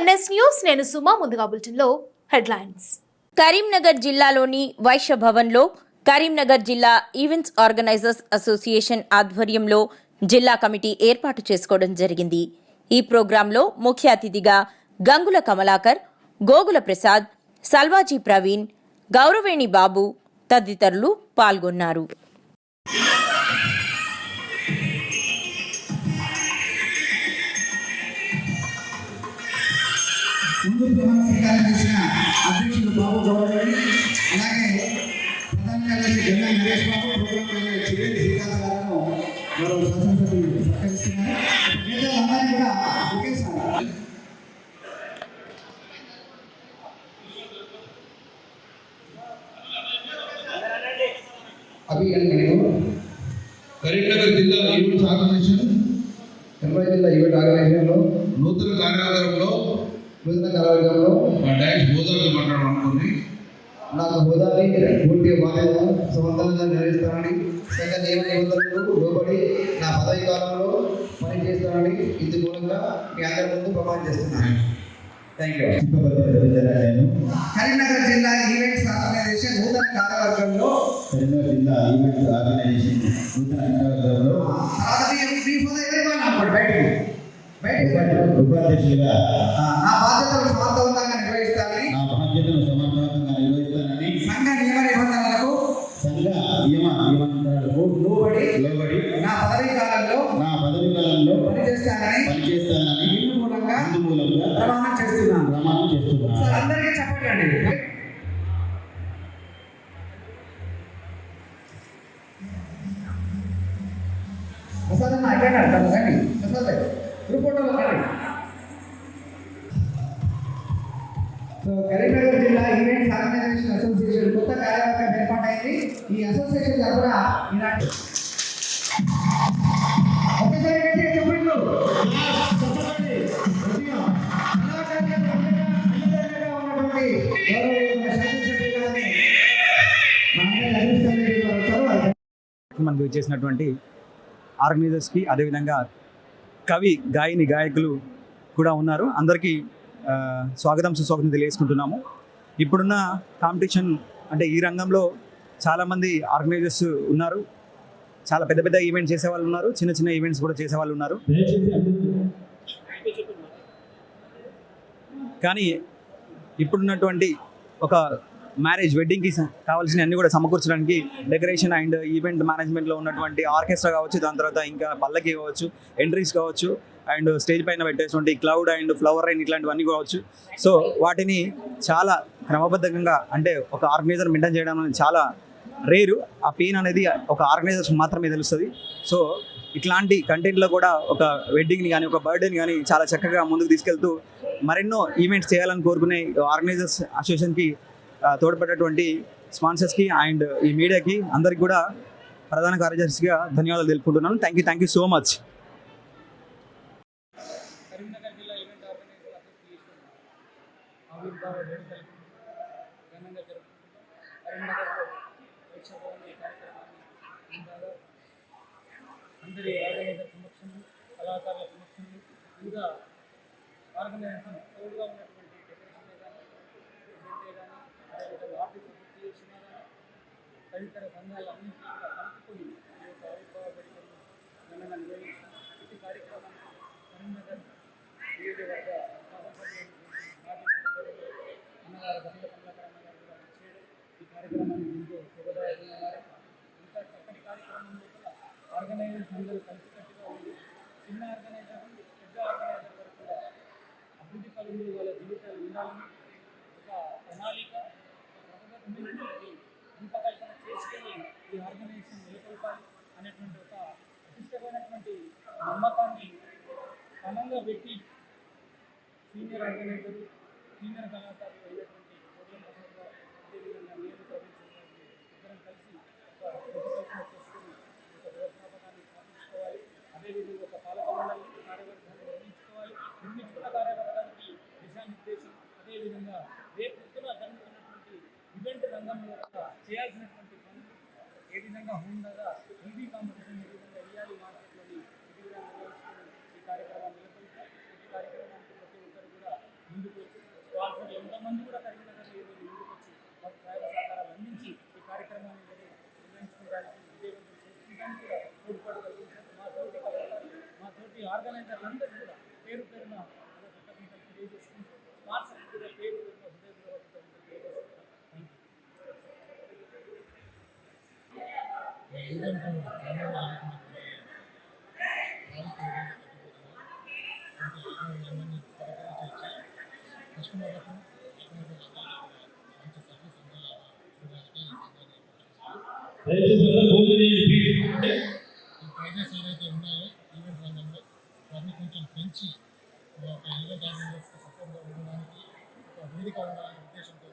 NS news నేను సుమా ముందుగా బులెటిన్లో హెడ్లైన్స్. కరీంనగర్ జిల్లాలోని వైశ్య భవన్లో కరీంనగర్ జిల్లా ఈవెంట్స్ ఆర్గనైజర్స్ అసోసియేషన్ ఆధ్వర్యంలో జిల్లా కమిటీ ఏర్పాటు చేసుకోవడం జరిగింది. ఈ ప్రోగ్రాంలో ముఖ్య అతిథిగా గంగుల కమలాకర్ గోగుల ప్రసాద్ సల్వాజీ ప్రవీణ్ గౌరవేణి బాబు తదితరులు పాల్గొన్నారు. బాబు అలాగే ప్రధాన కార్యదర్శి గంగా నరేష్ బాబు ప్రోగ్రాం కార్యదర్శి చివరి శ్రీకాంత్ గారు గౌరవ శాసనసభ్యులు సత్కరిస్తున్నారు మిగతా అందరినీ కూడా ఒకేసారి కరీంనగర్ జిల్లా ఈవెంట్స్ ఆర్గనైజేషన్ నిర్మల్ జిల్లా ఈవెంట్ ఆర్గనైజేషన్లో నూతన కార్యాలయంలో నూతన కళారంగంలో మా డాన్స్ బోధనలు మాట్లాడాలనుకుంది నాకు హోదాని పూర్తి బాధ్యత సమర్థంగా నిర్వహిస్తానని సంఘ నియమ నిబంధనలకు లోబడి నా పదవి కాలంలో పనిచేస్తానని ఇందు మూలంగా మీ అందరి ముందు ప్రమాణం చేస్తున్నాను. థ్యాంక్ యూ కరీంనగర్ జిల్లా ఈవెంట్స్ ఆర్గనైజేషన్ నూతన కార్యవర్గంలో కరీంనగర్ జిల్లా ఈవెంట్ ఆర్గనైజేషన్ నూతన కార్యవర్గంలో బయటకు. బయటకు ఉపాధ్య- ఉపాధ్యక్షుడిగా ఆ, నా బాధ్యతలు సమర్థవంతంగా నిర్వహిస్తానని నా బాధ్యతను సమర్థవంతంగా నిర్వహిస్తానని సంఘ నియమ నిబంధనలకు సంఘ నియమ నిబంధనలకు లోబడి లోబడి నా పదవీ కాలంలో నా పదవి కాలంలో పనిచేస్తానని పనిచేస్తానని ఇందు మూలంగా ప్రమాణం చేస్తున్నాను. ప్రమాణం చేస్తున్నాను. సార్ అందరికీ చెప్పండి. ప్రసాద్ అన్న అయిపోయినా అంటాను కానీ ప్రసాద్ గ్రూప్ ఫోటోలో సో కరీంనగర్ జిల్లా ఈవెంట్స్ ఆర్గనైజేషన్ అసోసియేషన్ కొత్త కార్యవర్గం ఏర్పాటైంది. ఈ అసోసియేషన్ తరఫున ఇలాంటి ఒకసారి గట్టిగా చెప్పండి మనకు చేసినటువంటి ఆర్గనైజర్స్కి అదేవిధంగా కవి గాయని గాయకులు కూడా ఉన్నారు. అందరికీ స్వాగతం సుస్వాగతం తెలియజేసుకుంటున్నాము. ఇప్పుడున్న కాంపిటీషన్ అంటే ఈ రంగంలో చాలామంది ఆర్గనైజర్స్ ఉన్నారు. చాలా పెద్ద పెద్ద ఈవెంట్స్ చేసే వాళ్ళు ఉన్నారు. చిన్న చిన్న ఈవెంట్స్ కూడా చేసే వాళ్ళు ఉన్నారు. కానీ ఇప్పుడున్నటువంటి ఒక మ్యారేజ్ వెడ్డింగ్కి కావాల్సిన అన్ని కూడా సమకూర్చడానికి డెకరేషన్ అండ్ ఈవెంట్ మేనేజ్మెంట్లో ఉన్నటువంటి ఆర్కెస్ట్రా కావచ్చు దాని తర్వాత ఇంకా పల్లకి కావచ్చు ఎంట్రీస్ కావచ్చు అండ్ స్టేజ్ పైన పెట్టేటువంటి క్లౌడ్ అండ్ ఫ్లవర్ రైన్ ఇట్లాంటివన్నీ కావచ్చు. సో వాటిని చాలా క్రమబద్ధంగా అంటే ఒక ఆర్గనైజర్ మెయింటైన్ చేయడం అనేది చాలా రేరు ఆ పెయిన్ అనేది ఒక ఆర్గనైజర్స్ మాత్రమే తెలుస్తుంది. సో ఇట్లాంటి కంటెంట్లో కూడా ఒక వెడ్డింగ్ని కానీ ఒక బర్త్డేని కానీ చాలా చక్కగా ముందుకు తీసుకెళ్తూ మరెన్నో ఈవెంట్స్ చేయాలని కోరుకునే ఆర్గనైజర్స్ అసోసియేషన్కి తోడ్పడేటువంటి స్పాన్సర్స్కి అండ్ ఈ మీడియాకి అందరికి కూడా ప్రధాన కార్యదర్శిగా ధన్యవాదాలు తెలుపుకుంటున్నాను. Thank you thank you so much అందరి ఆర్గనైజర్ సమక్షంలో కళాకారుల సమక్షంలో ఇంకా ఆర్గనైజేషన్ తోడుగా డెకరేషనే కానీ ఈవెంటే కానీ అదేవిధంగా ఆర్టిస్ట్ అసోసియేషన్ కానీ తదితర సంఘాలన్నింటినీ కలుపుకొని ఈ యొక్క ఆవిర్భావ వేడుకలను ఘనంగా నిర్వహిస్తున్నాం కార్యక్రమాన్ని కరీంనగర్ నియోజకవర్గ అన్నగారు గంగ కమలాకరణ గారు కూడా చేయడం ఈ కార్యక్రమాన్ని ఎంతో శుభదాయకంగా మారారు చక్కటి కార్యక్రమం కూడా ఆర్గనైజర్స్ అందరూ కలిసికట్టుగా ఉంది చిన్న ఆర్గనైజర్ నుండి పెద్ద ఆర్గనైజర్ వరకు కూడా అభివృద్ధి పనులు వాళ్ళ జీవితాలు ఉండాలని ఒక ప్రణాళిక ఒక ప్రబోధమైనటువంటి రూపకల్పన చేసుకొని ఈ ఆర్గనైజేషన్ నెలకొల్పాలి అనేటువంటి ఒక విశిష్టమైనటువంటి నమ్మకాన్ని బలంగా పెట్టి సీనియర్ ఆర్గనైజర్ సీనియర్ కళాకారులు అయినటువంటి గౌరవం అదేవిధంగా నేను ఇద్దరం కలిసి ఒక రూపకల్పన చేసుకుని ఒక వ్యవస్థాపకాన్ని స్థాపించుకోవాలి అదేవిధంగా ఒక పాలక మండలి కార్యవర్గాన్ని నిర్మించుకోవాలి. నిర్మించుకున్న కార్యవర్గానికి దిశానిర్దేశం అదేవిధంగా రేపు పొద్దున జరుగుతున్నటువంటి ఈవెంట్ రంగంలో చేయాల్సినటువంటి ಹೇಳಿದಂಗೆ ಹುಣ್ಣದ దయచేసి భోజనం ప్రైజెస్ ఏదైతే ఉన్నాయో ఈవెంట్ రంగంలో వాటిని కొంచెం పెంచి ఈవెంట్ రంగంలో సపోర్ట్గా ఉండడానికి ఒక వేదిక ఉండాలనే ఉద్దేశంతో